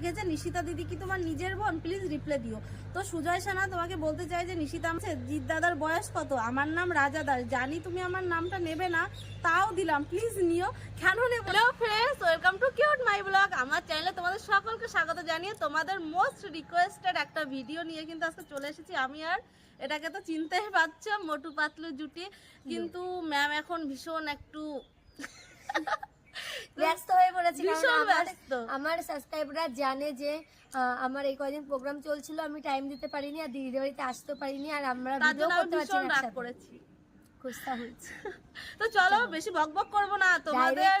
লিখেছে নিশিতা দিদি কি তোমার নিজের বোন? প্লিজ রিপ্লাই দিও। তো সুজয় সানা তোমাকে বলতে চাই যে, নিশিতা আমার জিৎ দাদার বয়স কত? আমার নাম রাজা দাস। জানি তুমি আমার নামটা নেবে না, তাও দিলাম। প্লিজ নিও। কেন নেবে friends welcome to cute my blog আমার চ্যানেলে তোমাদের সকলকে স্বাগত জানিয়ে তোমাদের মোস্ট রিকোয়েস্টেড একটা ভিডিও নিয়ে কিন্তু আজকে চলে এসেছি। আমি আর এটাকে তো চিনতেই পারছ মোটু পাতলু জুটি। কিন্তু ম্যাম এখন ভীষণ একটু ব্যস্ত হয়ে পড়েছি আমার- সাবস্ক্রাইবাররা জানে যে আমার এই কয়দিন প্রোগ্রাম চলছিল আমি টাইম দিতে পারিনি আর দিদিদের বাড়িতে আসতে পারিনি আর আমরা ভিডিও করতে পারছি না খুস্তা হয়েছে। তো চলো বেশি বকবক করব না তোমাদের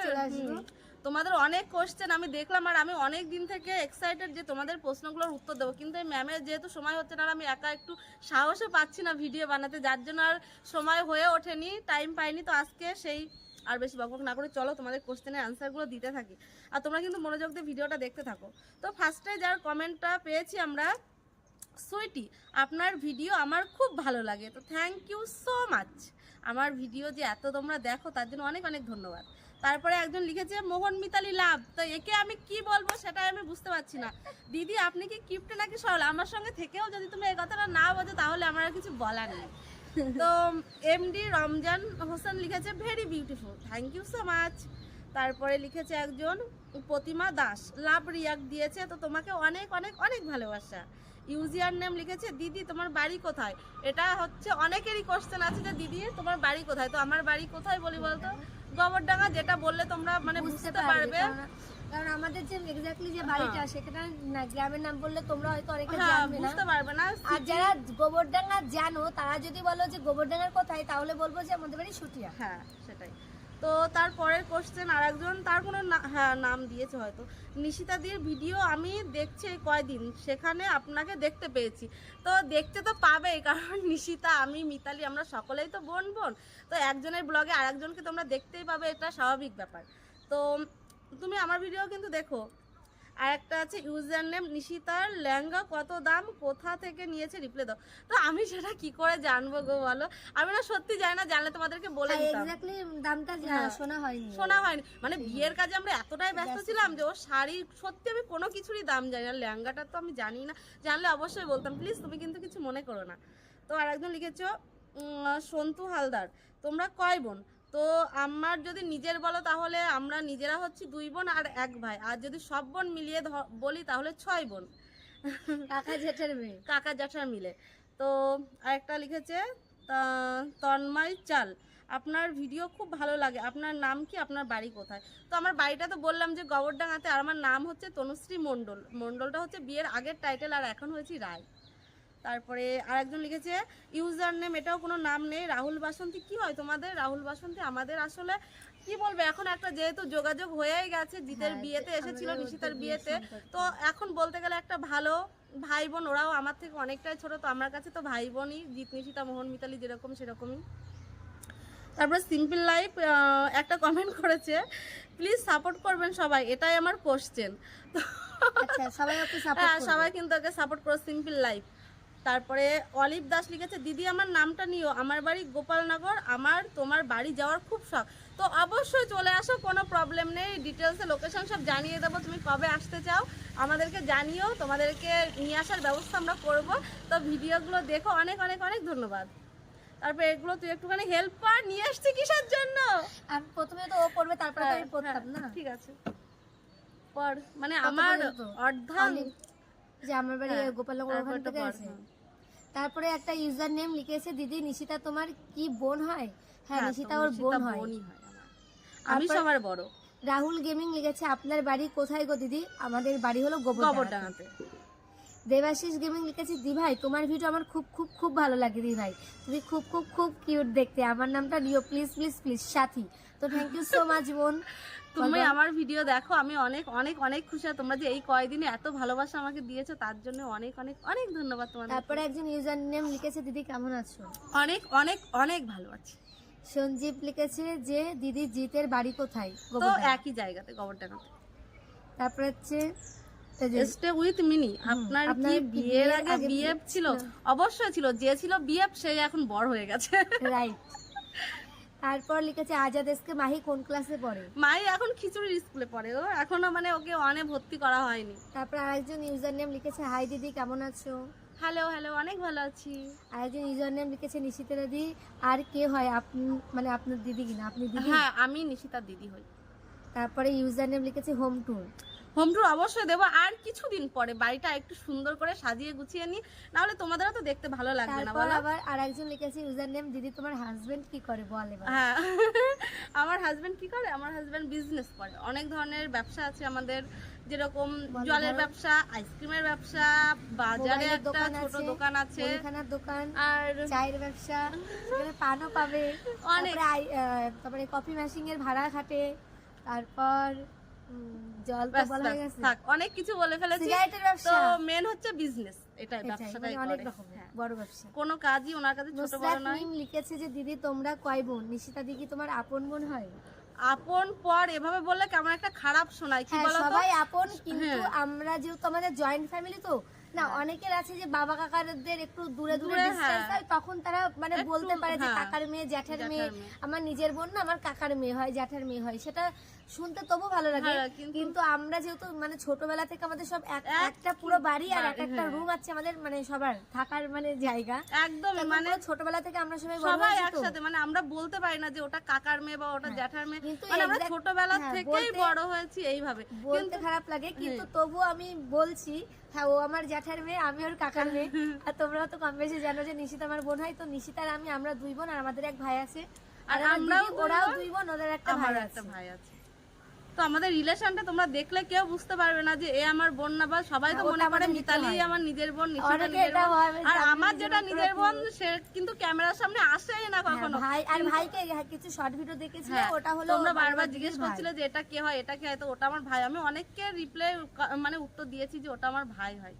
তোমাদের অনেক কোশ্চেন আমি দেখলাম আর আমি অনেক দিন থেকে এক্সাইটেড যে তোমাদের প্রশ্নগুলোর উত্তর দেবো। কিন্তু এই ম্যামের যেহেতু সময় হচ্ছে না আর আমি একা একটু সাহসও পাচ্ছি না ভিডিও বানাতে যার জন্য আর সময় হয়ে ওঠেনি টাইম পাইনি তো আজকে সেই আর বেশি বকবক না করে চলো তোমাদের কোশ্চেনের অ্যান্সারগুলো দিতে থাকি। আর তোমরা কিন্তু মনোযোগ দিয়ে ভিডিওটা দেখতে থাকো। তো ফার্স্টে যার কমেন্টটা পেয়েছি আমরা, সুইটি, আপনার ভিডিও আমার খুব ভালো লাগে। তো থ্যাংক ইউ সো মাচ আমার ভিডিও যে এত তোমরা দেখো, তার জন্য অনেক অনেক ধন্যবাদ। তারপরে একজন লিখেছে, মোহন মিতালি লাভ। তো একে আমি কি বলব সেটাই আমি বুঝতে পারছি না। দিদি, আপনি কি কিপ্টে নাকি সরল? আমার সঙ্গে থেকেও যদি তুমি এই কথাটা না বোঝো, তাহলে আমার আর কিছু বলার নেই। তো এমডি রমজান হোসেন লিখেছে very beautiful thank you so much তারপরে লিখেছে একজন প্রতিমা দাস লাভ রিয়াক্ট দিয়েছে তো তোমাকে অনেক অনেক অনেক ভালোবাসা। ইউজিয়ার নেম লিখেছে দিদি তোমার বাড়ি কোথায়? এটা হচ্ছে অনেকেরই কোশ্চেন আছে যে দিদি তোমার বাড়ি কোথায়? তো আমার বাড়ি কোথায় বলি বলতো? গোবরডাঙ্গা যেটা বললে তোমরা মানে বুঝতে পারবে কারণ- আমাদের যে এক্স্যাক্টলি যে বাড়িটা সেখানে না গ্রামের নাম বললে তোমরা হয়তো অনেকে হ্যাঁ জানবে না। বুঝতে পারবে না আর যারা গোবরডাঙ্গা জানো তারা যদি বলো যে গোবরডাঙ্গার কোথায় তাহলে বলব যে আমাদের বাড়ি সুটিয়া। হ্যাঁ সেটাই। তো তারপরের কোশ্চেন আর একজন তার কোনো হ্যাঁ নাম দিয়েছে হয়তো। নিশিতাদির ভিডিও আমি দেখছি কয়দিন সেখানে আপনাকে দেখতে পেয়েছি। তো দেখতে তো পাবেই কারণ নিশিতা আমি মিতালি আমরা সকলেই তো বোন বোন তো একজনের ব্লগে আর একজনকে তোমরা দেখতেই পাবে এটা স্বাভাবিক ব্যাপার। তো তুমি আমার ভিডিও কিন্তু দেখো। আর একটা আছে ইউজার নেম নিশিতার লেহেঙ্গা কত দাম কোথা থেকে নিয়েছে রিপ্লাই দাও। তো আমি সেটা কি করে জানব গো বলো? আমি না সত্যি জানি না জানলে তোমাদেরকে বলে দিতাম। এক্স্যাক্টলি দামটা হ্যাঁ। শোনা হয়নি। শোনা হয়নি। মানে বিয়ের কাজে আমরা এতটাই ব্যস্ত ছিলাম যে ও শাড়ি সত্যি আমি কোনো কিছুরই দাম জানি না। লেহেঙ্গাটা তো আমি জানি না। জানলে অবশ্যই বলতাম প্লিজ তুমি কিন্তু কিছু মনে করো না। তো আর একজন লিখেছ সন্তু হালদার তোমরা কয় বোন? তো আমার যদি নিজের বলো তাহলে আমরা নিজেরা হচ্ছি দুই বোন আর এক ভাই। আর যদি সব বোন মিলিয়ে ধ- বলি তাহলে ছয় বোন। কাকা জেঠের মেয়ে। কাকা জ্যাঠার মিলে। তো আরেকটা লিখেছে তন্ময় চাল। আপনার ভিডিও খুব ভালো লাগে। আপনার নাম কি? আপনার বাড়ি কোথায়? তো আমার বাড়িটা তো বললাম যে গবরডাঙ্গাতে আর আমার নাম হচ্ছে তনুশ্রী মণ্ডল। মণ্ডলটা হচ্ছে বিয়ের আগের টাইটেল আর এখন হয়েছি রায়। তারপরে আরেকজন লিখেছে ইউজার নেম এটাও কোনো নাম নেই। রাহুল বাসন্তী কি হয় তোমাদের? রাহুল বাসন্তী আমাদের আসলে কি বলবে? এখন একটা যেহেতু যোগাযোগ হয়েই গেছে জিতের হ্যাঁ, বিয়েতে এসেছিল নিশিতার বিয়েতে। তো এখন বলতে গেলে একটা ভালো ভাই বোন ওরাও আমার থেকে অনেকটাই ছোট তো আমার কাছে তো ভাই বোনই জিৎ নিশিতা মোহন মিতালি যেরকম সেরকমই। তারপর সিম্পল লাইফ একটা কমেন্ট করেছে প্লিজ সাপোর্ট করবেন সবাই এটাই আমার কোশ্চেন আচ্ছা সবাই ওকে হ্যাঁ সবাই কিন্তু ওকে সাপোর্ট করো সিম্পল লাইফ। তারপরে অলিভ দাস লিখেছে দিদি আমার নামটা নিও। আমার বাড়ি গোপালনগর। আমার তোমার বাড়ি যাওয়ার খুব শখ। তো অবশ্যই চলে আসো কোনো প্রবলেম নেই। ডিটেলসে লোকেশন সব জানিয়ে দেবো। তুমি কবে আসতে চাও আমাদেরকে জানিও। তোমাদেরকে নিয়ে আসার ব্যবস্থা আমরা করব। তো ভিডিওগুলো দেখো। অনেক অনেক অনেক ধন্যবাদ। তারপরে এগুলো তুই একটুখানি হেল্প কর নিয়ে আসছি কিসের জন্য? আমি প্রথমে তো ও পড়বে তারপরে আমি পড়তাম না? হ্যাঁ, ঠিক আছে। পর মানে আমার পর্যন্ত? যে আমার বাড়ি হ্যাঁ, গোপালনগর ওখান থেকে আছে তারপরে একটা ইউজার নেম লিখেছে দিদি নিশিতা তোমার কি বোন হয়? হ্যাঁ হ্যাঁ, নিশিতা ওর বোন হয়। হয়। আমি সবার বড়। রাহুল গেমিং লিখেছে আপনার বাড়ি কোথায় গো দিদি? আমাদের বাড়ি হলো গোবরডাঙ্গা গোবরডাঙ্গাতে। দেবাশিস গেমিং লিখেছে দি ভাই তোমার ভিডিও আমার খুব খুব খুব ভালো লাগে দি ভাই তুমি খুব খুব খুব কিউট দেখতে। আমার নামটা নিও প্লিজ প্লিজ প্লিজ সাথী। তো থ্যাংক ইউ সো মাচ বোন। তুমি আমার ভিডিও দেখো আমি অনেক অনেক অনেক খুশি। তোমরা যে এই কয়দিনে এত ভালোবাসা আমাকে দিয়েছ তার জন্য অনেক অনেক অনেক ধন্যবাদ তোমাদের তারপরে একজন ইউজার নেম লিখেছে দিদি কেমন আছো? অনেক অনেক অনেক ভালো আছি। সঞ্জীব লিখেছে যে দিদি জিতের বাড়ি কোথায়? তো একই জায়গাতে গোবরডাঙ্গাতে। তারপরে হচ্ছে স্টে উইথ মিনি আপনার কি বিয়ের আগে বিএফ ছিল? অবশ্যই ছিল। যে ছিল বিএফ সে এখন বড় হয়ে গেছে। রাইট তারপর লিখেছে আজাদেশকে মাহি কোন ক্লাসে পড়ে? মাই এখন খিচুড়ির স্কুলে পড়ে। ও এখনও মানে ওকে অনে ভর্তি করা হয়নি। তারপর আরেকজন ইউজার নেম লিখেছে হাই দিদি কেমন আছো? হ্যালো হ্যালো অনেক ভালো আছি। আরেকজন ইউজার নেম লিখেছে নিশিতা দিদি আর কে হয়? আপনি মানে আপনার দিদি কিনা? আপনি দিদি? হ্যাঁ আমি নিশিতার দিদি হই। তারপরে ইউজার নেম লিখেছে হোম ট্যুর হোম ট্যুর অবশ্যই দেবো। আর কিছুদিন পরে বাড়িটা একটু সুন্দর করে সাজিয়ে গুছিয়ে নি নাহলে তোমাদেরও তো দেখতে ভালো লাগবে না বলো? আবার আরেকজন লিখেছে ইউজার নেম দিদি তোমার হাজবেন্ড কি করে? বলে হ্যাঁ। আমার হাজবেন্ড কি করে? আমার হাজবেন্ড বিজনেস করে। অনেক ধরনের ব্যবসা আছে আমাদের যেরকম জলের ব্যবসা আইসক্রিমের ব্যবসা বাজারে একটা দোকান ছোট দোকান আছে। দোকান আর চায়ের ব্যবসা পানও পাবে। অনেক। তারপরে তারপরে কফি মেশিং এর ভাড়া খাটে। তারপর অনেক কিছু বলে ফেলেছি তো মেন হচ্ছে বিজনেস এটাই এটাই, ব্যবসাটাই অনেক করে। হ্যাঁ। বড় ব্যবসা কোনো কাজই ওনার কাছে ছোট বড় নয় লিখেছে যে দিদি তোমরা কয় বোন নিশিতা দিদি তোমার আপন বোন হয় আপন পর এভাবে বললে কেমন একটা খারাপ শোনায় কি হ্যাঁ সবাই আপন কিন্তু হ্যাঁ। আমরা যেহেতু আমাদের জয়েন্ট ফ্যামিলি তো না অনেকের আছে যে বাবা কাকারদের একটু দূরে দূরে ডিস্টেন্স হ্যাঁ। তখন তারা মানে বলতে পারে যে। কাকার মেয়ে জ্যাঠার মেয়ে। আমার নিজের বোন না আমার কাকার মেয়ে হয় জ্যাঠার মেয়ে হয় সেটা শুনতে তবু ভালো লাগে। হ্যাঁ, কিন্তু- আমরা যেহেতু মানে ছোটবেলা থেকে আমাদের সব এক- এক- একটা পুরো বাড়ি আর এক একটা হ্যাঁ। রুম আছে আমাদের মানে সবার থাকার মানে জায়গা। একদম মানে ছোটবেলা থেকে আমরা সবাই সবাই একসাথে মানে আমরা বলতে পারি না যে ওটা কাকার মেয়ে বা ওটা জ্যাঠার মেয়ে মানে আমরা ছোটবেলা হ্যাঁ, থেকেই বড় হয়েছি এইভাবে। বলতে খারাপ লাগে কিন্তু তবু আমি বলছি হ্যাঁ ও আমার জ্যাঠার মেয়ে আমি ওর কাকার মেয়ে। আর তোমরাও তো কম বেশি জানো যে নিশিতা আমার বোন হয় তো নিশিতা আর আমি আমরা দুই বোন আর আমাদের এক ভাই আছে। আর আমরাও ওরাও দুই বোন ওদের একটা ভাই একটা ভাই আছে। তো আমাদের রিলেশনটা তোমরা দেখলে কেউ বুঝতে পারবে না যে এ আমার বোন না বা সবাই তো হ্যাঁ, মনে করে মিতালি আমার নিজের বোন আর আমার যেটা নিজের বোন সে কিন্তু ক্যামেরার সামনে আসেই না হ্যাঁ, কখনো। ভাই আর ভাইকে হ্যাঁ, কিছু শর্ট ভিডিও দেখেছিল? হ্যাঁ, ওটা হলো তোমরা বারবার জিজ্ঞেস। করছিলে যে এটা কে হয় এটা কে হয়? তো ওটা আমার ভাই। আমি অনেককে রিপ্লাই মানে উত্তর দিয়েছি যে ওটা আমার ভাই হয়।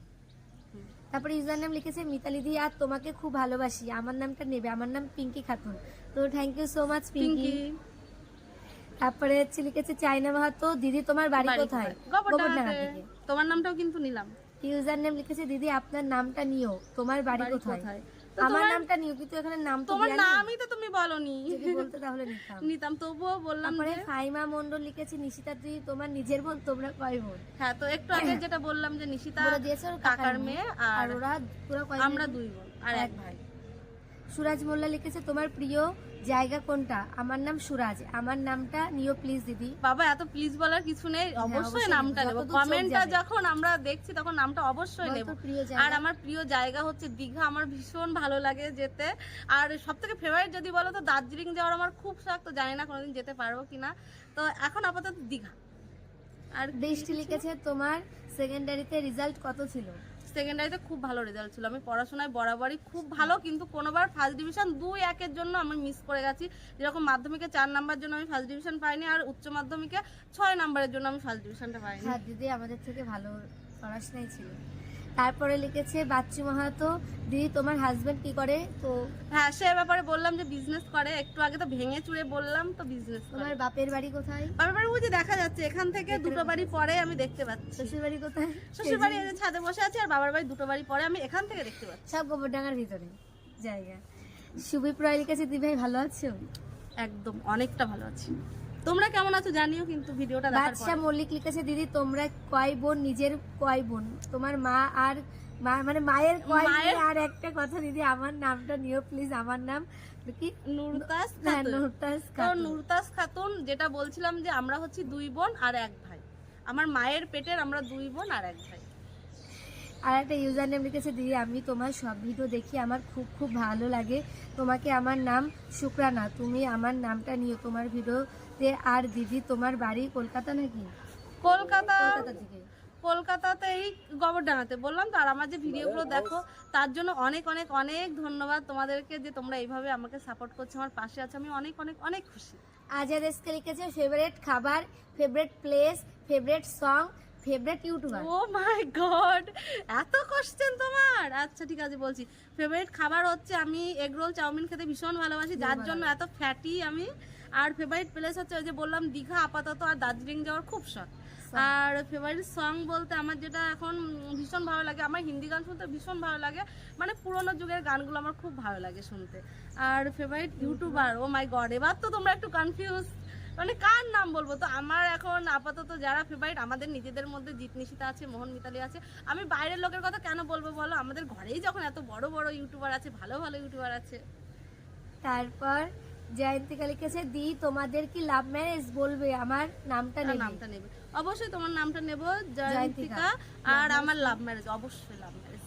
তারপরে ইউজার নাম লিখেছে মিতালি দি আর তোমাকে খুব ভালোবাসি। আমার নামটা নেবে। আমার নাম পিঙ্কি খাতুন। তো thank you so much Pinky. তারপরে হচ্ছে লিখেছে চাইনা মাহাতো দিদি তোমার বাড়ি কোথায়। গোবরডাঙ্গা থেকে তোমার নামটাও কিন্তু নিলাম। ইউজার নেম লিখেছে দিদি আপনার নামটা নিও তোমার বাড়ি কোথায়? আমার নামটা নিও কিন্তু এখানে নাম তো তোমার নামই তো তুমি বলনি। যদি বলতে তাহলে নিতাম। নিতাম তবুও বললাম ফাইমা মন্ডল লিখেছে নিশিতা তুই তোমার নিজের বোন তোমরা কয় বোন? হ্যাঁ তো একটু আগে যেটা বললাম যে নিশিতা কাকার মেয়ে আর ওরা পুরো আমরা দুই বোন আর এক ভাই। সুরাজ মোল্লা লিখেছে তোমার প্রিয় জায়গা কোনটা? আমার নাম সুরাজ। আমার নামটা নিও প্লিজ দিদি। বাবা এত প্লিজ বলার কিছু নেই। অবশ্যই হ্যাঁ, নামটা নেব, কমেন্টটা যখন আমরা দেখছি তখন নামটা অবশ্যই নেব। আর আমার প্রিয় জায়গা হচ্ছে দীঘা। আমার ভীষণ ভালো লাগে যেতে। আর সব থেকে ফেভারিট যদি বলো তো দার্জিলিং যাওয়ার আমার খুব শখ। তো জানি না কোনোদিন যেতে পারব কিনা। তো এখন আপাতত দীঘা। আর বৃষ্টি লিখেছে তোমার সেকেন্ডারিতে রেজাল্ট কত ছিল? সেকেন্ডারিতে খুব ভালো রেজাল্ট ছিল। আমি পড়াশোনায় বরাবরই খুব ভালো, কিন্তু কোনোবার ফার্স্ট ডিভিশন দুই একের জন্য আমি মিস করে গেছি। যেরকম মাধ্যমিকে চার নাম্বার জন্য আমি ফার্স্ট ডিভিশন পাইনি, আর উচ্চ মাধ্যমিকে ছয় নাম্বারের জন্য আমি ফার্স্ট ডিভিশনটা পাইনি। হ্যাঁ দিদি, আমাদের থেকে ভালো পড়াশোনাই ছিল। তারপরে লিখেছে বাচ্চু মাহাতো দিদি তোমার হাজবেন্ড কি করে? তো হ্যাঁ সে ব্যাপারে বললাম যে বিজনেস করে একটু আগে তো ভেঙে চুড়ে বললাম তো বিজনেস তোমার বাপের বাড়ি কোথায়? বাবার বাড়ি বুঝি দেখা যাচ্ছে এখান থেকে দুটো বাড়ি পরে আমি দেখতে পাচ্ছি। শ্বশুর বাড়ি কোথায়? শ্বশুর বাড়ি ছাদে বসে আছে আর বাবার বাড়ি দুটো বাড়ি পরে আমি এখান থেকে দেখতে পাচ্ছি। সব গোবরডাঙ্গার ভিতরে জায়গা। সুবীপ রয় লিখেছে দিদি ভাই ভালো আছো? একদম অনেকটা ভালো আছি। তোমরা কেমন আছো জানিও কিন্তু ভিডিওটা দেখার বাদশা মল্লিক লিখেছে দিদি তোমরা কয় বোন? নিজের কয় বোন? তোমার মা আর মা- মানে মায়ের কয় মায়ের- আর একটা কথা দিদি আমার নামটা নিও প্লিজ আমার নাম কি? নুরতাস হ্যাঁ, খাতুন। তো নুরতাস খাতুন যেটা বলছিলাম যে আমরা হচ্ছি দুই বোন আর এক ভাই। আমার মায়ের পেটের আমরা দুই বোন আর এক ভাই। আর একটা ইউজার নেম লিখেছে দিদি আমি তোমার সব ভিডিও দেখি আমার খুব খুব ভালো লাগে। তোমাকে আমার নাম শুক্রানা তুমি আমার নামটা নিও। তোমার ভিডিওতে আর দিদি তোমার বাড়ি কলকাতা নাকি? কলকাতা কলকাতা থেকে। কলকাতাতে এই গোবরডাঙ্গাতে বললাম তো আর আমার যে ভিডিওগুলো দেখো তার জন্য অনেক অনেক অনেক ধন্যবাদ তোমাদেরকে যে তোমরা এইভাবে আমাকে সাপোর্ট করছ আমার পাশে আছো। আমি অনেক অনেক অনেক খুশি। আজাদ এসকে লিখেছে ফেভারিট খাবার favourite place favourite song favourite YouTuber oh my god এত কোশ্চেন তোমার! আচ্ছা ঠিক আছে বলছি। ফেভারিট খাবার হচ্ছে আমি এগ রোল চাউমিন খেতে ভীষণ ভালোবাসি যার জন্য এত ফ্যাটি আমি। আর ফেভারিট প্লেস হচ্ছে ওই যে বললাম দীঘা আপাতত আর দার্জিলিং যাওয়ার খুব শখ। আর ফেভারিট সং বলতে আমার যেটা এখন ভীষণ ভালো লাগে আমার হিন্দি গান শুনতে ভীষণ ভালো লাগে মানে পুরোনো যুগের গানগুলো আমার খুব ভালো লাগে শুনতে। আর favourite YouTuber oh my god এবার তো তোমরা একটু কনফিউজ মানে কার নাম বলব? তো আমার এখন আপাতত যারা ফেভারিট আমাদের নিজেদের মধ্যে জিত নিশিতা আছে মোহন মিতালি আছে আমি বাইরের লোকের কথা কেন বলব বলো? আমাদের ঘরেই যখন এত বড় বড় ইউটিউবার আছে ভালো ভালো ইউটিউবার আছে। তারপর জয়ন্তিকা লিখেছে দি তোমাদের কি লাভ ম্যারেজ বলবে? আমার নামটা নেবে। নামটা নেবে। অবশ্যই তোমার নামটা নেব জয়ন্তিকা। আর আমার লাভ ম্যারেজ অবশ্যই লাভ ম্যারেজ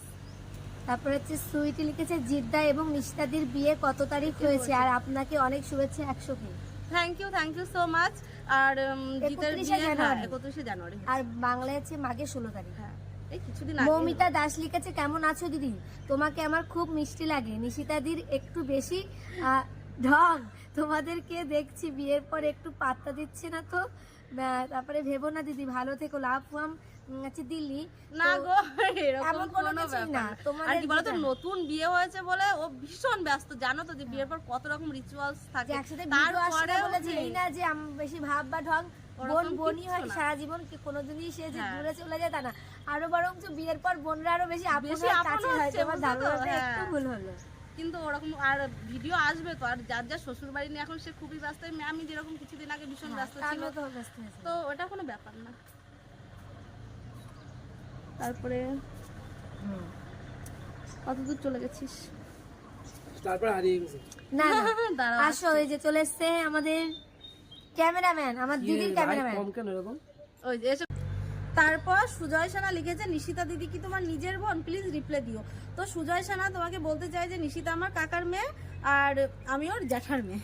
তারপর হচ্ছে সুইটি লিখেছে জিদ্দা এবং নিশিতাদির বিয়ে কত তারিখ হয়েছে? আর আপনাকে অনেক শুভেচ্ছা একশো K thank you thank you so much আর জিতের বিয়ে হ্যাঁ একত্রিশে জানুয়ারি। আর বাংলায় আছে মাঘের ষোলো তারিখ। হ্যাঁ মৌমিতা দাস লিখেছে কেমন আছো দিদি? তোমাকে আমার খুব মিষ্টি লাগে। নিশিতাদির একটু বেশি ঢং। তোমাদেরকে দেখছি বিয়ের পর একটু পাত্তা দিচ্ছে না তো? তারপরে ভেবো না দিদি ভালো থেকো লাভ ফাম আছে দিল্লি না গো এরকম কোনো ব্যাপার না, আর কি বলতো নতুন বিয়ে হয়েছে বলে ও ভীষণ ব্যস্ত জানো তো যে বিয়ের পর কত রকম রিচুয়ালস থাকে একসাথে ভিডিও আসে বলে যে এই না যে আম বেশি ভাব বা ঢং বোন বোনই হয়। সারা জীবন কি কোনোদিনই সে যে হ্যাঁ। দূরে চলে যায় তা না আরও বরং বিয়ের পর বোনরা আরও বেশি আপন আপন কাছে হয় তোমার? ধারণাটা একটু হ্যাঁ। ভুল হলো কিন্তু ওরকম আর ভিডিও আসবে তো আর যার যার শ্বশুর বাড়ি নিয়ে এখন সে খুবই ব্যস্ত আমি যেরকম কিছুদিন আগে ভীষণ ব্যস্ত ছিল। তো ওটা কোনো ব্যাপার না। তারপরে কত দূর চলে গেছিস? তারপর হারিয়ে গেছে। না না। দাঁড়াও আসো এই যে চলে এসছে আমাদের ক্যামেরাম্যান আমার দিদির ক্যামেরাম্যান। কম কেন এরকম? ওই যে এসে তারপর সুজয় সানা লিখেছে, নিশিতা দিদি কি তোমার নিজের বোন? প্লিজ রিপ্লে দিও। তো সুজয় সানা তোমাকে বলতে চাই যে, নিশিতা আমার কাকার মেয়ে আর আমি ওর জ্যাঠার মেয়ে।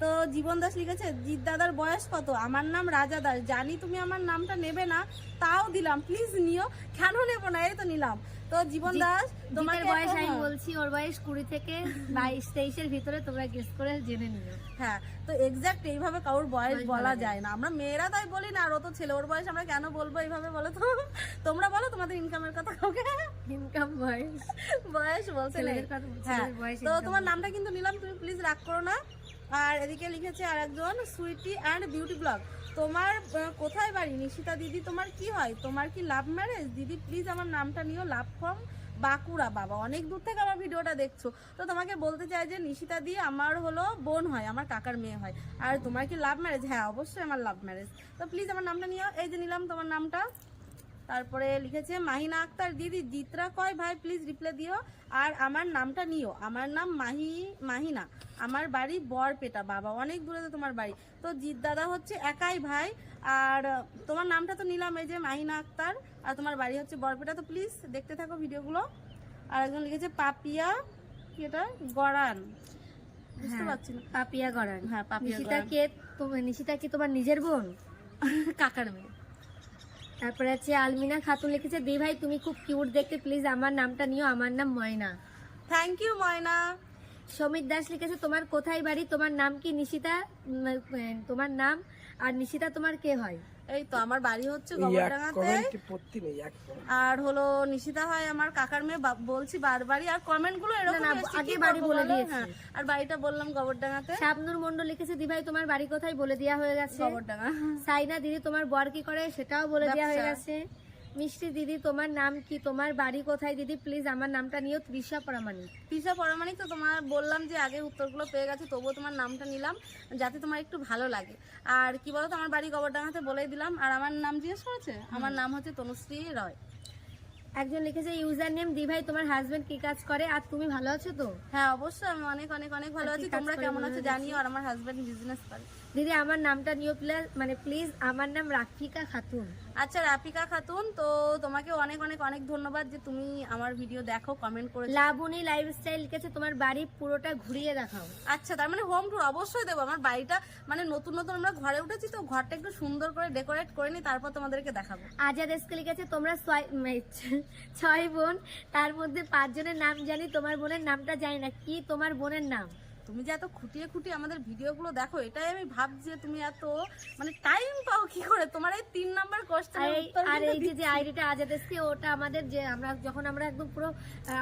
তো জীবন দাস লিখেছে, জিৎ দাদার বয়স কত? আমার নাম রাজা দাস। জানি তুমি আমার নামটা নেবে না, তাও দিলাম। প্লিজ নিও। কেন নেব না? এই তো নিলাম। তো জীবন দাস তোমার বয়স আমি বলছি ওর বয়স কুড়ি থেকে বাইশ তেইশের ভিতরে তোমরা গেস করে জেনে নিও। হ্যাঁ তো এক্সাক্ট এইভাবে কারোর বয়স বলা যায়। না। আমরা মেয়েরা তাই বলি না আর ও তো ছেলে ওর বয়স আমরা কেন বলব এইভাবে বলো তো? তোমরা বলো তোমাদের ইনকামের কথা কাউকে? ইনকাম বয়স। বয়স কথা হ্যাঁ তো তোমার নামটা কিন্তু নিলাম তুমি প্লিজ রাগ করো না। আর এদিকে লিখেছে আর একজন সুইটি অ্যান্ড বিউটি ব্লগ তোমার কোথায় বাড়ি? নিশিতা দিদি, তোমার কি হয়? তোমার কি লাভ ম্যারেজ দিদি প্লিজ আমার নামটা নিও লাভ ফর্ম বাঁকুড়া, বাবা। অনেক দূর থেকে আমার ভিডিওটা দেখছ। তো তোমাকে বলতে চাই যে নিশিতা দি আমার হলো বোন হয়, আমার কাকার মেয়ে হয়। আর তোমার কি লাভ ম্যারেজ হ্যাঁ অবশ্যই আমার লাভ ম্যারেজ তো প্লিজ আমার নামটা নিও। এই যে নিলাম তোমার নামটা। তারপরে লিখেছে মাহিনা আক্তার দিদি জিতরা কয়? ভাই প্লিজ রিপ্লাই দিও। আর আমার নামটা নিও। আমার নাম মাহি মাহিনা। আমার বাড়ি বরপেটা বাবা। অনেক দূরে তো তোমার বাড়ি। তো জিৎ দাদা হচ্ছে একাই ভাই। আর তোমার নামটা তো নিলাম এই যে মাহিনা আক্তার। আর তোমার বাড়ি হচ্ছে বরপেটা। তো প্লিজ দেখতে থাকো ভিডিওগুলো। আর একজন লিখেছে পাপিয়া কি এটা? গড়ান। বুঝতে হ্যাঁ। পারছি না। পাপিয়া গড়ান। হ্যাঁ, পাপিয়া নিশিতা কে তোমার নিশিতা কি তোমার নিজের বোন? কাকার মেয়ে। তারপরে আছে আলমিনা খাতুন লিখেছে দি ভাই তুমি খুব কিউট দেখতে প্লিজ আমার নামটা নিও আমার নাম ময়না। Thank you Moyna. Samir Das লিখেছে তোমার কোথায় বাড়ি? তোমার নাম কি নিশিতা? তোমার নাম আর নিশিতা তোমার কে হয়? এই তো আমার বাড়ি হচ্ছে গোবরডাঙ্গাতে। আর হলো নিশিতা হয় আমার কাকার মেয়ে বলছি বারবারই আর কমেন্টগুলো এরকম আগে বাড়ি বলে বলো? দিয়েছি। হ্যাঁ, আর বাড়িটা বললাম গোবরডাঙ্গাতে শাবনুর মন্ডল লিখেছে দিভাই তোমার বাড়ি কোথায়? বলে দেওয়া হয়ে গেছে। গোবরডাঙ্গা সাইনা দিদি তোমার বর কি করে? সেটাও বলে দেওয়া হয়ে গেছে। মিষ্টি দিদি তোমার নাম কি? তোমার বাড়ি কোথায় দিদি? প্লিজ আমার নামটা নিও তৃষা প্রামাণিক তৃষা পরামানিক তো তোমার বললাম যে আগে উত্তরগুলো পেয়ে গেছে তবুও তোমার নামটা নিলাম যাতে তোমার একটু ভালো লাগে। আর কি বলতো আমার বাড়ি গোবরডাঙ্গাতে বলে দিলাম আর আমার নাম জিজ্ঞেস করেছে? আমার নাম হচ্ছে তনুশ্রী রয়। একজন লিখেছে ইউজার নেম দি ভাই তোমার হাজবেন্ড কি কাজ করে? আর তুমি ভালো আছো তো? হ্যাঁ অবশ্যই আমি অনেক অনেক অনেক ভালো আছি। তোমরা কেমন আছো জানিও আর আমার হাজব্যান্ড বিজনেস করে। দিদি আমার নামটা নিও প্লিজ মানে প্লিজ আমার নাম রাফিকা খাতুন। আচ্ছা রাফিকা খাতুন তো তোমাকে অনেক অনেক অনেক ধন্যবাদ যে তুমি আমার ভিডিও দেখো কমেন্ট করেছ। লাবণী লাইফস্টাইল লিখেছে তোমার বাড়ি পুরোটা ঘুরিয়ে দেখাও। আচ্ছা তার মানে হোম টুর অবশ্যই দেবো। আমার বাড়িটা মানে নতুন নতুন আমরা ঘরে উঠেছি তো ঘরটা একটু সুন্দর করে ডেকোরেট করে নিই তারপর তোমাদেরকে দেখাবো। আজাদ এসকে লিখেছে তোমরা ছয়- ছয় বোন তার মধ্যে পাঁচজনের নাম জানি তোমার বোনের নামটা জানি না কি তোমার বোনের নাম? তুমি যে এত খুঁটিয়ে খুঁটিয়ে আমাদের ভিডিওগুলো দেখো এটাই আমি ভাবছি যে তুমি এত মানে টাইম পাও কি করে? তোমার এই তিন নাম্বার কোশ্চেনের উত্তর আর এই যে যে আইডিটা আজাদ এসছে ওটা আমাদের যে আমরা যখন আমরা একদম পুরো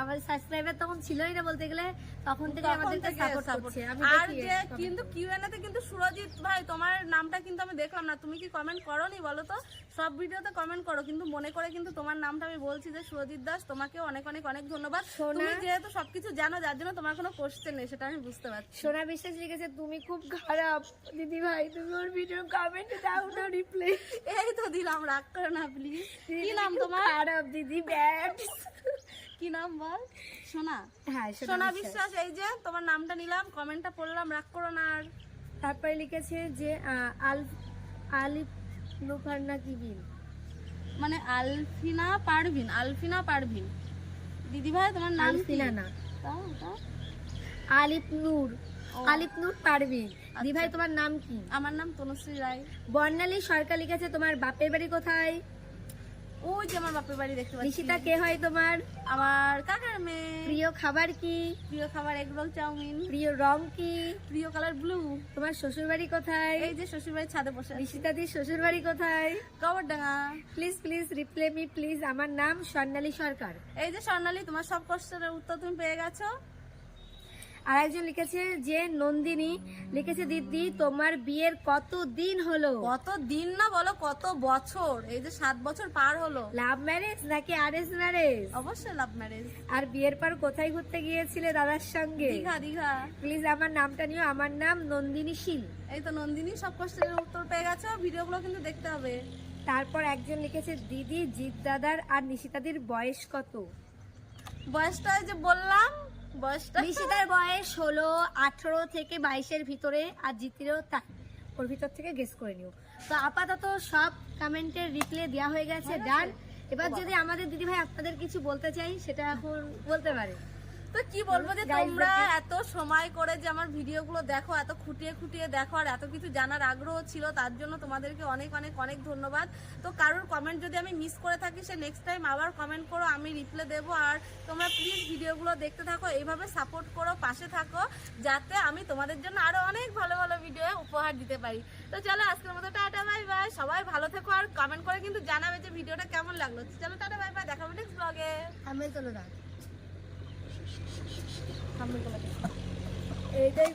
আমাদের সাবস্ক্রাইবার তখন ছিলই না বলতে গেলে তখন থেকে আমাদেরকে সাপোর্ট করছে আর যে কিন্তু কিউএনএ তে কিন্তু সুরজিৎ ভাই তোমার নামটা কিন্তু আমি দেখলাম না। তুমি কি কমেন্ট করোনি বলো তো? সব ভিডিওতে কমেন্ট করো কিন্তু মনে করে কিন্তু তোমার নামটা আমি বলছি যে সুরজিৎ দাস। তোমাকে অনেক অনেক অনেক ধন্যবাদ। তুমি যেহেতু সবকিছু জানো যার জন্য তোমার কোনো কোশ্চেন নেই সেটা আমি বুঝতে সোনা বিশ্বাস লিখেছে তুমি খুব খারাপ। দিদি ভাই তুমি ওর ভিডিও কমেন্ট দাও না রিপ্লাই এই তো দিলাম রাগ করে না প্লিজ কি নাম তোমার? খারাপ দিদি ব্যাড কি নাম বল? সোনা। হ্যাঁ সোনা বিশ্বাস। এই যে তোমার নামটা নিলাম কমেন্টটা পড়লাম রাগ করো না আর। তারপরে লিখেছে যে আল আলিফ লুফারনা কি বিল মানে আলফিনা পারভিন আলফিনা পারভিন। দিদি ভাই তোমার নাম? আলফিনা না। তাও। আলিফ নূর। ও। আলিফ নূর পারভিন। দি ভাই তোমার নাম কি? আমার নাম তনুশ্রী রায়। বর্ণালী সরকার লিখেছে তোমার বাপের বাড়ি কোথায়? ওই যে আমার বাপের বাড়ি দেখতে পাচ্ছি। নিশিতা কে হয় তোমার? আমার কাকার মেয়ে। প্রিয় খাবার কি? প্রিয় খাবার এগ রোল চাউমিন। প্রিয় রং কি? প্রিয় কালার ব্লু। তোমার শ্বশুর বাড়ি কোথায়? এই যে শ্বশুর বাড়ির ছাদে বসে। নিশিতা দি শ্বশুর বাড়ি কোথায়? Kabardanga please please reply me please আমার নাম স্বর্ণালী সরকার। এই যে স্বর্ণালী তোমার সব কষ্টের উত্তর তুমি পেয়ে গেছো। আর একজন লিখেছে যে নন্দিনী লিখেছে দিদি তোমার বিয়ের কত দিন হলো? কত দিন না বলো কত বছর? এই যে সাত বছর পার হলো। লাভ ম্যারেজ নাকি আরেঞ্জ ম্যারেজ অবশ্যই লাভ ম্যারেজ আর বিয়ের পর কোথায় ঘুরতে গিয়েছিলে দাদার সঙ্গে? দীঘা দীঘা। প্লিজ আমার নামটা নিও আমার নাম নন্দিনী শীল। এই তো নন্দিনী সব কোশ্চেনের উত্তর পেয়ে গেছো ভিডিওগুলো কিন্তু দেখতে হবে। তারপর একজন লিখেছে দিদি জিৎ দাদার আর নিশিতাদির বয়স কত? বয়সটা যে বললাম বয়সটা? নিশিতার বয়স হলো আঠেরো থেকে বাইশের ভিতরে আর জিতিরও তাই। ওর ভিতর থেকে গেস করে নিও। তো আপাতত সব কমেন্টের রিপ্লে দেওয়া হয়ে গেছে ডান এবার যদি আমাদের দিদিভাই আপনাদের কিছু বলতে চাই সেটা এখন বলতে পারে। তো কি বলব যে তোমরা এত সময় করে যে আমার ভিডিওগুলো দেখো এত খুঁটিয়ে খুঁটিয়ে দেখো আর এত কিছু জানার আগ্রহ ছিল তার জন্য তোমাদেরকে অনেক অনেক অনেক ধন্যবাদ। তো কারোর কমেন্ট যদি আমি মিস করে থাকি সে নেক্সট টাইম আবার কমেন্ট করো আমি রিপ্লে দেবো। আর তোমরা প্লিজ ভিডিওগুলো দেখতে থাকো এইভাবে সাপোর্ট করো পাশে থাকো যাতে আমি তোমাদের জন্য আরও অনেক ভালো ভালো ভিডিও উপহার দিতে পারি। তো চলো আজকের মতো টাটা বাই বাই সবাই ভালো থেকো আর কমেন্ট করে কিন্তু জানাবে যে ভিডিওটা কেমন লাগল। চলো টাটা বাই বাই দেখাবো নেক্সট ব্লগে থামেল তোলো না এইটাই